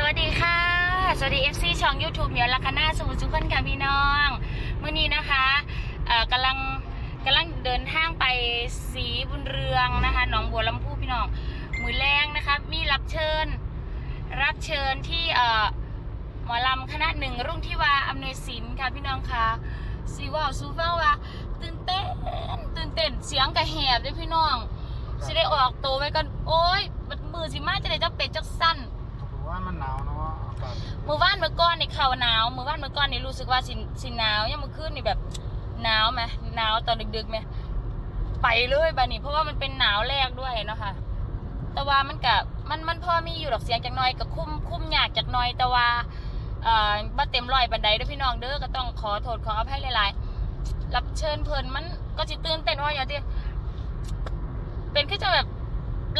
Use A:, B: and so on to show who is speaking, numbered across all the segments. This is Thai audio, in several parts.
A: สวัสดีค่ะ สวัสดี FC ช่อง YouTube เหมียวลักษณะสมุทรสุพรรณค่ะพี่น้องเมื่อนี้นะคะกำลังกำลังเดินทางไปสีบุญเรืองนะคะหนองบัวลำพูพี่น้องมือแรงนะคะมีรับเชิญ รับเชิญที่หมอลำคณะหนึ่งรุ่งที่วาอำนวยศิลป์ค่ะพี่น้องค่ะสีว่าวซูเฟอร์ว่าตื่นเต้นตื่นเต้นเสียงกระแหบด้วยพี่น้องสิได้ออกโตไว้กันโอ้ยมือสิมาจะได้จักเป็ดจักสั้น
B: ว่ามันหนาวเนาะอากาศ
A: มือว่านเมื่อก่อนนี่เขาหนาวมือว่านเมื่อก่อนนี่รู้สึกว่าสิสิหนาวยังเมื่อคืนนี่แบบหนาวไหมหนาวตอนดึกๆไหมไปเลยบานี่เพราะว่ามันเป็นหนาวแรกด้วยเนาะค่ะ แต่ว่ามันกับมันมันพอมีอยู่ดอกเสียงจากหน้อยกับคุ้มคุ้มยากจากหน้อยแต่ว่าเอ่อบ่เต็มร้อยบันไดเด้อพี่น้องเด้อก็ต้องขอโทษขออภัยหลายๆรับเชิญเพลินมันก็สิตื่นเต้นเพราอย่างที่เป็นแคือจะแบบ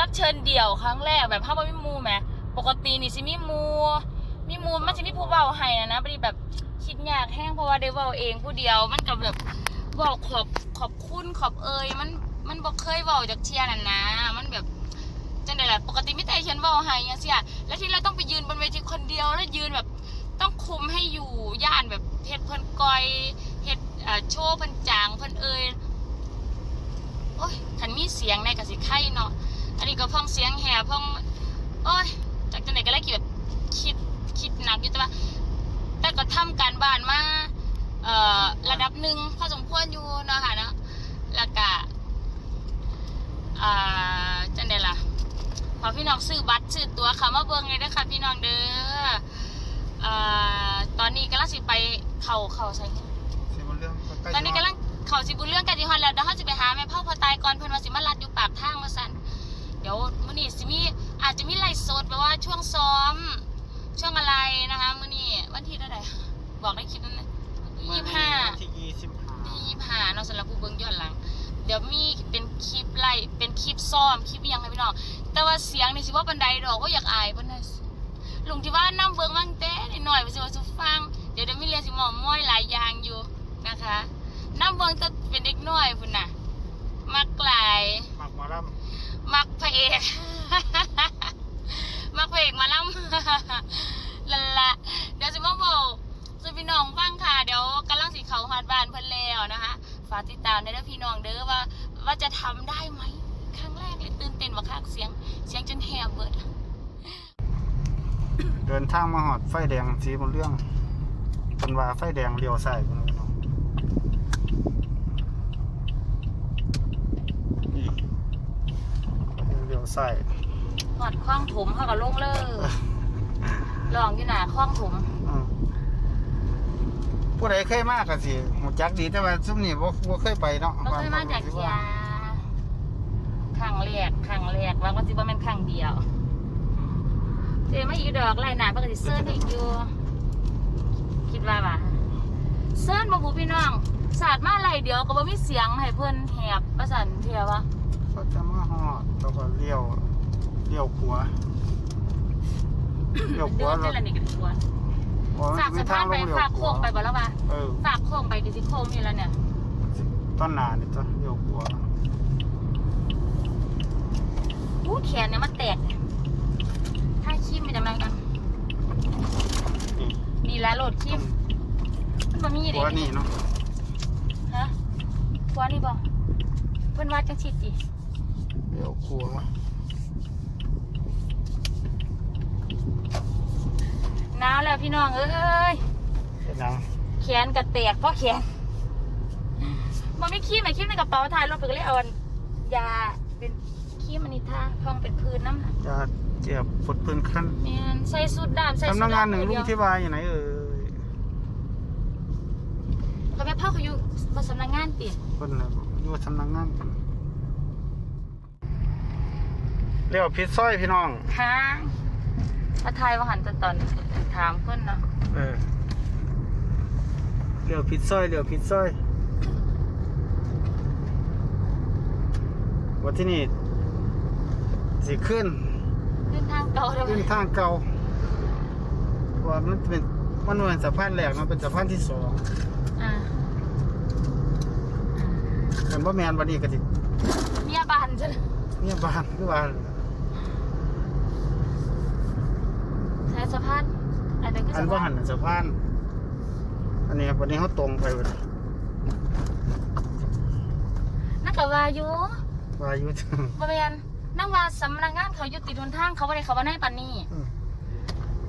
A: รับเชิญเดี่ยวครั้งแรกแบบเฮาบ่มีมูแหม ปกตินี่สิมีหมูมีมูมันจะมีผู้เว้าให้นะนะพอดีแบบคิดยากแห้งเพราะว่าได้เว้าเองผู้เดียวมันก็แบบเว้าขอบขอบคุณขอบเอ่ยมันมันบ่เคยเว้าจากเทียนั่นนะ มันแบบจังได๋ล่ะปกติมีแต่ฉันเว้าให้จังซี่แล้วที่เราต้องไปยืนบนเวทีคนเดียวแล้วยืนแบบต้องคุมให้อยู่ย่านแบบเฮ็ดเพิ่นกอยเฮ็ดโชว์เพิ่นจางเพิ่นเอ่ยโอ้ยคันมีเสียงในก็สิไข่เนาะอันนี้ก็พ้องเสียงแห่พ้องโอ้ย จากจังได๋ก็เลยคิดแบบคิดคิดหนักอยู่แต่ว่าแต่ก็ทำการบ้านมาเอ่อระดับหนึ่งพอสมควรอยู่เนาะค่ะเนาะแล้วก็อ่าจังไดล่ะพอพี่น้องซื้อบัตรซื้อตั๋วเขามาเบิ่งเลยเด้อค่ะพี่น้องเด้อเอ่อตอนนี้กำลังสิไปเข้าเข้าใส่
B: สิมันเรื่องใล้ๆ
A: ตอนนี้กำลังเข้าสิบุญเรื่องกันที่ฮอนแล้วเดี๋ยวเขาจะไปหาแม่พ่อพอตายก่อนเพิ่นว่าสิมาลัดอยู่ปากทางว่าซั่นเดี๋ยวมื้อนี้สิมี อาจจะมีไลฟ์สดแบบว่าช่วงซ้อม ช่วงอะไรนะคะมื้อนี้วันที่เท่าไหร่บอกในคลิปนั้นนะยี่สิบห้า
B: วันที่ยี่สิบห้า
A: ที่ยี่สิบห้าเนาะสำหรับผู้เบิ่งย้อนหลัง เดี๋ยวมีเป็นคลิปไล่เป็นคลิปซ้อมคลิปอิหยังให้พี่น้องแต่ว่าเสียงนี่สิว่าบันไดดอกว่าอยากอายเพิ่นน่ะลุงที่ว่านํเบิ่งมั่งแต่นิดหน่อยว่าสิว่าสุฟังเดี๋ยวเดี๋ยวมีเรียนสิหมอมม้อยหลายอย่างอยู่นะคะนํเบิ่งแต่เป็นเด็กน้อยพุ่นน่ะมักหลาย
B: หมักหมอล
A: มักพระเอก มักพระมาล่ำละละเดี๋ยวจะมาบอกสุพี่น้องฟังค่ะ เดี๋ยวกำลังสีเขาหาดบานเพิ่นแล้วนะคะฝากติดตามในเด้อพี่น้องเด้อว่า ว่าจะทำได้ไหมครั้งแรกเลยตื่นเต้นว่าคักเสียง เสียงจนแหบเบิด
B: เดินทางมาหอดไฟแดงสีบนเรื่องเป็นว่าไฟแดงเลี้ยวซ้ายพุ่นเนาะนี่เลี้ยวซ้าย
A: หอดคว้างถมเขาก็ลงเลยลองอยู่หนาคว้างถม
B: อืมผู้ใดเคยมากก็สิหูจักดีแต่ว่าซุมนี้บ่บ่เคยไปเนาะ
A: เราเคยมาจากเทียครั้งแรกครั้งแรกว่าก็สิบ่แม่นครั้งเดียวเจมาอีกดอกไล่หนาปกติเซิร์นอีกอยู่ คิดว่าว่าเซิร์นบ่ผู้พี่น้องสาดมาไล่เดียวก็บ่มีเสียงให้เพิ่นแหบประสันเทียวะ
B: เขาจะมาหอดแล้วก็เลี้ยว เลี้ยวขวาเลี้ยวข
A: เดื
B: วา
A: อน
B: แล้
A: เจ
B: ว
A: ละนี่กันทัว
B: บ่มัน
A: ฝาก
B: มี
A: สะ
B: ทา
A: พางน
B: ล
A: ไป
B: งเลี้ยว
A: ฝาก
B: ข
A: โค้
B: วาง
A: ไปบ่แล้วว่า
B: เออ
A: ฝากโค้งไปก็สิโค้งนี่แล้วเนี่ย
B: ต้นหนานี่จ้ะเลี้ยวขวา
A: อู้แขนเนี่ยมันแตกถ้าคีมไปจังไดกัน
B: นี่
A: นี่ละโหลดคีมมันบ่มี
B: ข
A: เด้
B: วานี่เนาะ
A: ฮะขวานี่บ่เพิ่นว่าจังซี่ติ
B: เลี้ยวขวา
A: หนาวแล้วพี่น้องเอ้ย
B: เป็นหยัง
A: แขนก็แตกเพราะแขนมันไม่คีมไหนคีมในกระเป๋าถ่ายรถไปก็เลยเอาอันยาเป็นคีมอันนี้ท่าพองเป็นพื้นน้ำน่ะ
B: จะเจ็บปวดพื้นขั้น
A: แมนใส่สุดดำใส่สุด
B: สำนักงานหนึ่ง
A: ดำ
B: ลุ
A: เดี
B: ง
A: ยว
B: ที่วายอยู่ไหนเอ่ย
A: เขาแม่พ่อเขาอยู่มาสำนักงานติ
B: คนน่ะอยู่สำนักงานเลี้ยวพิษซอยพี่น้อง
A: ทาง ถ้าทายว่าหันตอนตอนถามเพื่อนเนาะ
B: เออเลี้ยวพิษซอยเลี้ยวพิษซอยว่าที่นี่สิขึ้น
A: ขึ้นทางเก่าเลย
B: ขึ้นทางเก่าว่ามันเป็นมันเหมือนสะพานแรกมันเป็นสะพานที่สอง
A: อ่า
B: แต่ว่าแมนวันนี้ก็สิ
A: เนี่ยบานจ้ะ
B: เนี่ยบ้านคือว่า
A: ใช้สะพานอันนั้นคือ
B: อัน
A: สะ
B: ว่า
A: พา
B: หั
A: น
B: นสะพานอันนี้วันนี้เขาตรงไปวัน
A: นักกว่าอยู่
B: วายุ
A: บ่แม่นนักว่าสำนักงานเขาอยู่ติดหนทางเขาบ่ได้เขาบ่ได้ปานนี้
B: อืม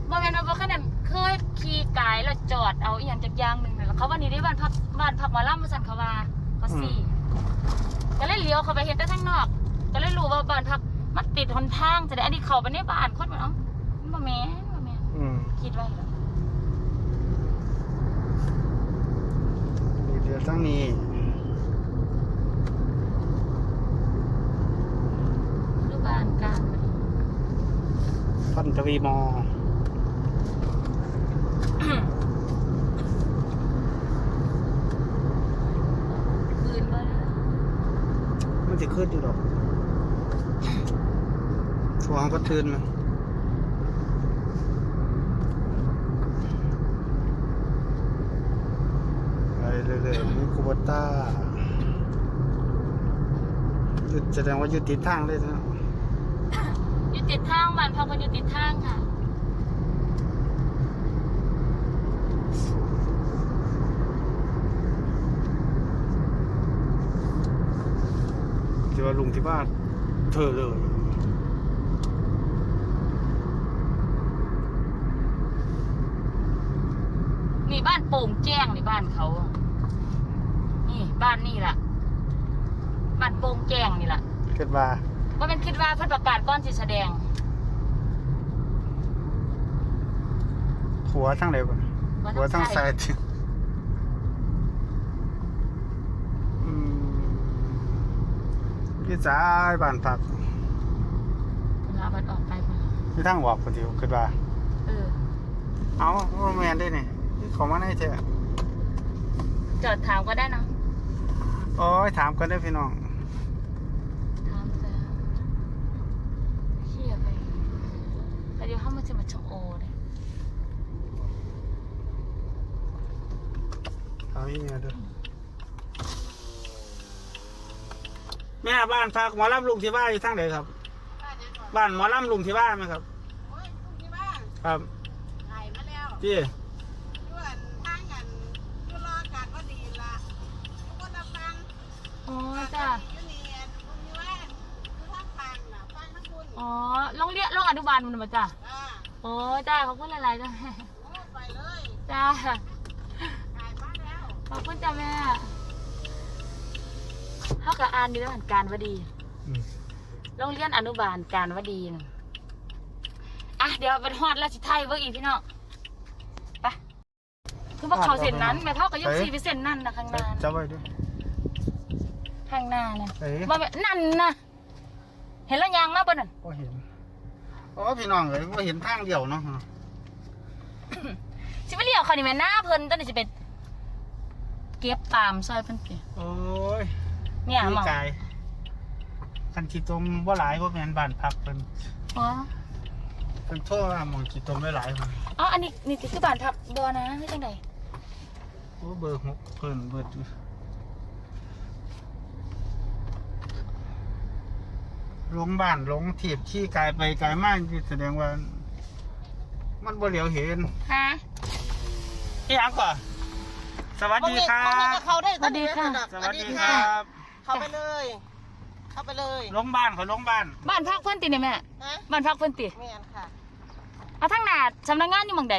A: บ่แม่นว่าบ่ขนาดเคยขี่กายแล้วจอดเอาอีหยังจักอย่างหนึงนั่นแหละเขาว่านี่ได้บ้านพักบ้านพักหมอลำว่าซั่นเขาว่าเขาสี่ก็เลยเลี้ยวเข้าไปเห็นแต่ทางนอก ก็เลยรู้ว่าบ้านพักมันติดหนทางจะได้อันนี้เข้าไปในบ้านคนมันเอ้ามันบ่แม่นบ่แม่น
B: อืม
A: คิดไว้แล้ว
B: นี่เดี๋ยวทั้งนี้
A: หรือบ้านกลางพอดี
B: พันทวีมอ
A: คืนบ่ได้
B: มันจะขึ้นอยู่ดอกช่วงก็ทืนมัน เรื่อยๆมีคูโบต้าหยุดแสดงว่าหยุดติดทางเลยนะ
A: อยู่ติดทางบ้านพักมันอยู่ติดทางค่ะ
B: ที่ว่าลุงที่บ้านเธอเลย
A: นี่บ้านโป่งแจ้งนี่บ้านเขา นี่บ้านนี่ล่ะบ้านโป่งแจ้งนี่ล่ะ
B: เกิดว่า
A: ว่าเป็นคิดว่าเพิ่นประกาศก้อนสิแสดง
B: หัวทั้งไหนบ่
A: ว่า
B: หัวทั้ง
A: ใช่
B: ซ้ายที่อืมพี่สายบ้านพัก
A: เพิ่นลาบัดออกไปเพิ่นละ
B: ที่ทางออกพอดีเกิดว่า
A: เออ
B: เอาว่าแมนได้นี่เขามาในเถอะ
A: จอดถามก็ได้เนาะ
B: โอ้ยถามกันได้อพี่น้อง
A: ถามแต่เฮียไปแล้วเดี๋ยวเขามาจะมาชมโอเลย
B: เอาอีเมียด้วยแม่บ้านพักหมอลำลุงที่บ้านอยู่ทางไหนครับ บ้านหมอลำลุงที่บ้านไหมครับ
C: โอ้ยพรุ่งนี้บ้าน
B: ครับ
C: ถ่ายมาแล้ว
B: พี่
C: ด่วนทางกันอยู่รออากาศก็ดีละทุกคนรับฟัง
A: อ๋อ
C: อากา
A: จ้า
C: ศดีอยู่นี่พรุ่งนี้บ้านอยู่ทางฟังน่ะฟังทั้งคุณ
A: อ๋อโรงเรียนโรงอนุ บาลมันมาจ้า
C: อ่า
A: โอ้จ้าขอบคุณหลายๆจ้า
C: โอ้ไปเลย
A: จ้า
C: ถ่ายมาแล้ว
A: ขอบคุณจ้าแม่เขากับอ่านอยู่แล้วหันการวดี
B: อืม
A: โรงเรียนอนุบาลการวดีน่ะอะเดี๋ยวเป็นฮอดราชไทยเบิ่งอีกพี่น้องไปคือว่าเขาเส้นนั้นแม่เท่ากับยกซีไปเส้นนั่นนะข้างหน้า
B: จับ
A: นะ
B: ไว้ด้วย
A: ข้างหน้านะ
B: เอ้ย
A: มาแบบนั่นนะเห็นแล้วยังมาบนนั่น
B: ก็เห็นโอ้พี่น้องเลยว่าเห็นทางเดียวเนาะ
A: สิไปเลี้ยวเขานี่แม่หน้าเพิ่นตอนนี้สิเป็นเก็บตามซอยเพิ่นเก็บ
B: โอ้ย
A: เนี่ยหม
B: พี่
A: อง
B: กายคันขี้ตมว่าหลายเพราะแม่นบ้านพักเป็น
A: อ๋อ
B: เป็นโทั่วหมองขี้ตมไม่หลายคน
A: อ๋ออันนี้นี่คือบ้านพักบ่นะคือจังได
B: โอ้เบอร์หกเพิ่นเบิดอ ยู่ลงบ้านลงถีบขี้กายไปกายมากแสดงว่า มันบ่เหลียวเห็น
A: ฮะ
B: พี่ยังก่อนสวัสดีครั
C: มองเห็น
B: บ
C: กับ เขาได้
A: สวัสดีค่ะ
B: สวัสดีครับ
C: เข้าไปเลย เข้าไปเลย
B: ลงบ้านเขาลงบ้าน
A: บ้านพักเพิ่นติเนี่ยแม่
C: ฮะ
A: บ้านพักเพิ่นติ
C: แม่นค่ะ
A: เอาทางหน้าสำนักงานอยู่หม่องใด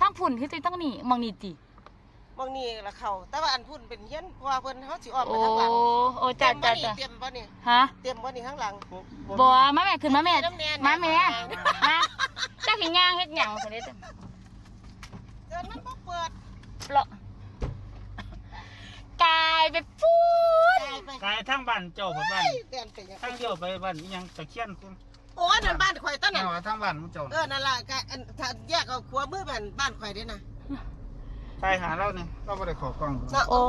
A: ทางพุ่นคือติทางนี้หม่องนี้ติ
C: บางนี่ละเขาแต่ว่าอันพุ่นเป็นเฮียนเพราะว่าเพิ่นเขาสิออกไป
A: โอ้
C: ทางหลัง
A: โอ้จ้า
C: เตรี
A: จ้าย
C: มบ่
A: จ้า
C: นี่เตรียมบ่นี่
A: ฮะ
C: เตรียมบ่นี่ข้างหลัง
A: บ่มาแม่ขึ้นมาแม่
C: น้ำแน่น
A: มาแม่
C: น้ำแน่น
A: มาจ้าสิย่างเฮ็ดหยังซั่นเด้อ
C: เดินมันบ่เปิด
A: เลาะกายไปพูด
C: ตายไป
B: กายทั้งบ้านเจ้าผมบ้าน
C: เดินไปยัง
B: ทั้งเดียวไปบ้านอิหยังตะเคียนคุณ
C: โอ้นั่นบ้านข่อยต้น
B: เอา
C: นั่น
B: ทั้งบ้านมุเจ้า
C: เออนั่นล่ะกะอันถ้าแยกเอาขัวมือบ้านบ้านข่อยด้วยนะ
B: ใช่หาเราเนี่ยเราไม่ได้ขอกล้องดู
C: เนาะโอ้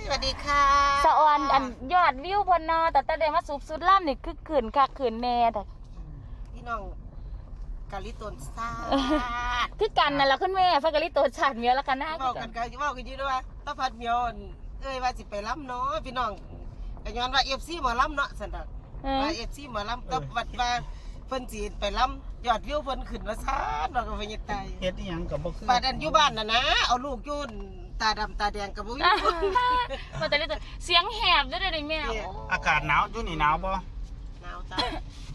C: ยสวัสดีค่ะ
A: สะออนอันยอดวิวเพิ่นเนาะแต่แต่ได้มาสูบสุดล่ำนี่คือขืนคักขืนแน่แต่
C: พี่น้องกาลิตนซาด
A: คือกันนั่นล่ะคุณแม่ฟักกะลิโตชาติเมียแล้วกันนะ
C: เว้ากันกันเว้ากันอยู่ด้วยว่าตาพัดเมียวอั่นเอ้ยว่าสิไปล้ำเนาะพี่น้องก็ย้อนว่า FC หมอล้ำเนาะซั่นดอก
A: เออ
C: ว่า FC หมอล้ำแตบัดว่า เพิ่นสิไปล้ำยอดวิวเพิ่นขึ้นว่าซ่านดอกก็ไปยังตาย
B: เฮ็ดอีหยังก็บ่คือ
C: บ้านอันอยู่บ้านน่ะนะ เอาลูกอยุ่นตาดำตาแดงกับบ่มี
A: มาแต่เรื่องเสียงแหบด้วยเลยแม่
B: อากาศหนาวอยู่นี่หนาวบ่
C: หนาวตา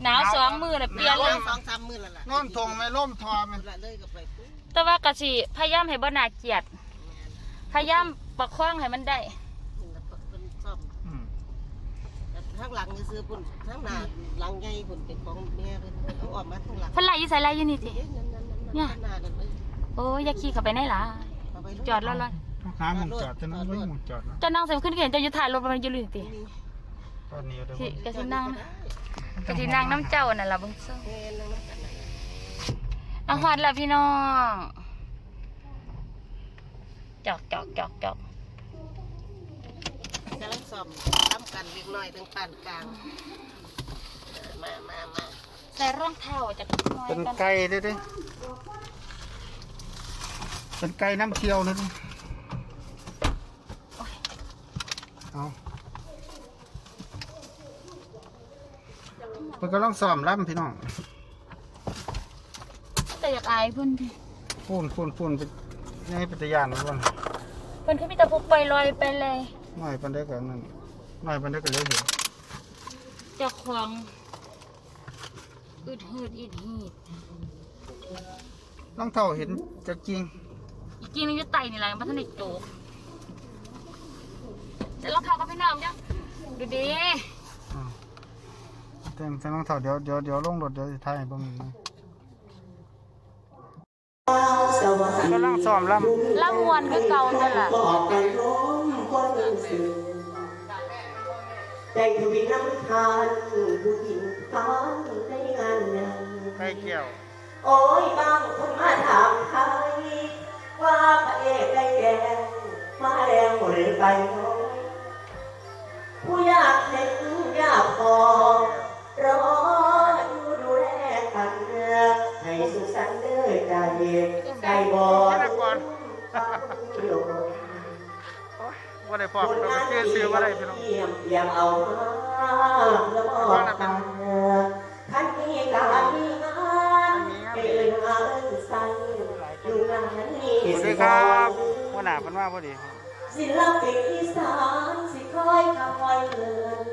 A: หนาวสองมือเลยเปลี่ยน
C: ห
A: เล
C: นาวยสองสามมื้อแล้วล่ะ
B: นอนทงไม่ล่มทอมัน
C: ละเลยก็ไปปุ๊บ
A: แต่ว่ากะสิพยายามให้บ่น่าเกลียดพยายามประคองให้มันได้
C: เพิ่นซ่อม
B: อืม
C: แต่ข้างหลังซื้อๆพุ่นข้างหน้าหลังใหญ่พุ่นเป็นของแม่เพิ่นเอาออกมาข้างหลัง
A: เพิ่นไล่อยู่ใส่ไล่อยู่นี่ติ
C: เอ๊ะนั่นๆๆๆ
A: เนี่ย
C: ข้างหน้านั่นเอ้ย
A: โอ้ยอย่าขี่เข้าไปในหลา
C: เอาไปเลย
A: จอดแล้วล่ะ
B: หาหมุงจอดจะนั่งไว้หมุงจอดนะ
A: จะนั่งเสร็จขึ้นเห็นจะอยู่ถ่ายรถมันอยู่ลืมติ
C: นี่
B: ตอนนี้เดี๋ยว
A: สิ
B: ผม
A: กะสินั่งกะสินั่งน้ำเจ้านั่นล่ะเบิ่งซ่
C: แม่นั่งน้ำกันน่ะ
A: เอาฮอดแล้วพี่น้อง จอกจอกจอกจอก
C: กำลัง ซ่อมทำกันเล็กน้อยถึงปานกลาง มามามา
A: ใส่รองเท้าจากน้อย
B: เป็น
A: กัน
B: ไก่เด้อเด้เป็นไก่น้ำเคี่ยวนี่ดิเอาเพิ่นก็ลองซ้อมลํพี่น้อง
A: แต่อยากอายเพิ่นดิ
B: พูนพูนพูนไปให้ปัตยานก่อน
A: เพิ่นคือมีแต่พวกปล่อยลอยไปเลย
B: ห น่อยปันได้กันนั่นหน่อยปันได้กันเลยเห็น
A: เจ้าของอึดหืดอิดหีด
B: น้องเท่าเห็นจะจริง
A: อีกกีนึงจะไต่นี่แหละพัฒนิกโจกจะรองเท้ากับพี่น้องจ้ะดูดิ
B: อ่าแต่แต่น้องเท่าเดี๋ยวเดี๋ยวเดี๋ยวลงรถเดี๋ยวสิถ่ายให้เบิ่งนะกำลังซ้อมลำ
A: ล่ำวนคือเก่านั่นแหละ
D: ใจทวีน้ำทานผู้หญิงทานในงานงาน
B: ใครเกี่ยว
D: โอ้ยบางคนมาถามใครว่าพระเอกได้แก่มาแรงหรือไปน้อยผู้ยากเห็นยากพอรอ ยี่ยมเยี่ยมเอามาแล้วบอกกันท่านมีการมีงานเป็นงานใส่อยู่งานนี้
B: สวัสดีครับหัวหน้าเพิ่นมาพอดี
D: ศิลปินอีสานสิคอยคอยเงิน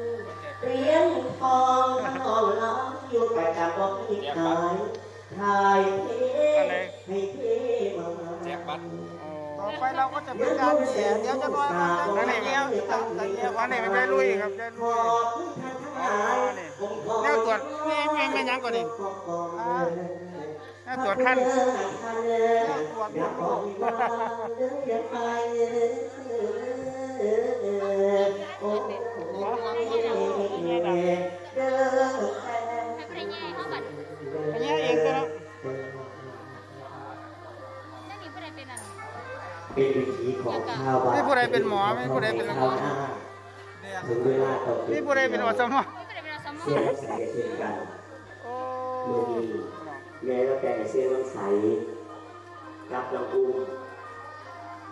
D: เรียนทองทองล้ำอยู่แต่กับบอกมีขายถ่ายเทให้เทมาแจกบั ต่
B: อไปเราก็จะมีการแข่งเดี๋ยวจะน้อยนั่นเองเนี่ยวันนี้เป็นใจลุยครับใจลุยแนวตรวจนี่มีไม่ยังกว่านี้แนวตรวจขั้น
A: ให้ผู้ใดแย่เข้าบัด
B: อันนี้เองตั เป็
A: น
D: วิธีของชาวบ้าน
B: ไม่ผู้ใดเป็นหมอไม่ผู้ใดเป็น
D: ชาวนาถึงเวลาต้อง
B: นี่ผู้ใดเป็นอสม
A: ผู้ใดเป็นอะไรสมอ
D: เสียน้ำใสเช่นกัน
B: โอ้
D: เมื่อนี้แม่แล้วแต่เสียน้ำใสกับลำพู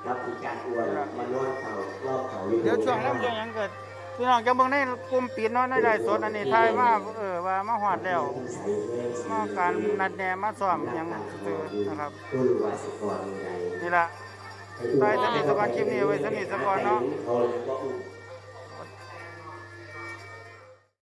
D: กับอีการอ้วนมานอนเข่ารอบเขา
B: เดี๋ยวช่วงน้ำช่วงหยังเกิดพี่น้องจะเบิ่งในกลุ่มปิดเนาะในไลฟ์สดอันนี้ทายมาเออว่ามาฮอดแล้วมาการนัดแนะมาซ้อมหยังซื่อนะครับ
D: รู้ว่าสกอร์ยังไง
B: นี่ล่ะ ไปสนิทสกอนคลิปนี้ไว้สนิทสกอนเนาะ